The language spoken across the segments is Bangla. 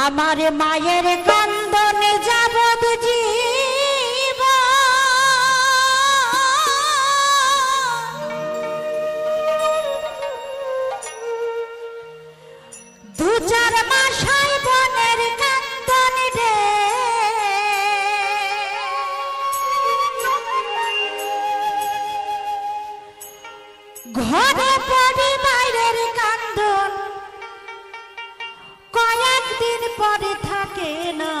আমার মায়ের কান্দনে যাব জীব দু চার মাসায় পরে থাকে না।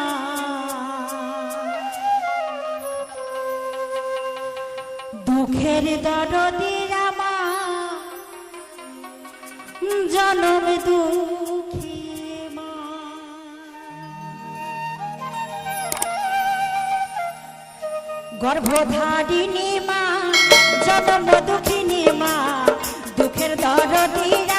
দুঃখের দরদির আমার জনম দুঃখী গর্ভধারিণী মা, জনম দুঃখিনী মা, দুঃখের দরদির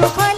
chocolate.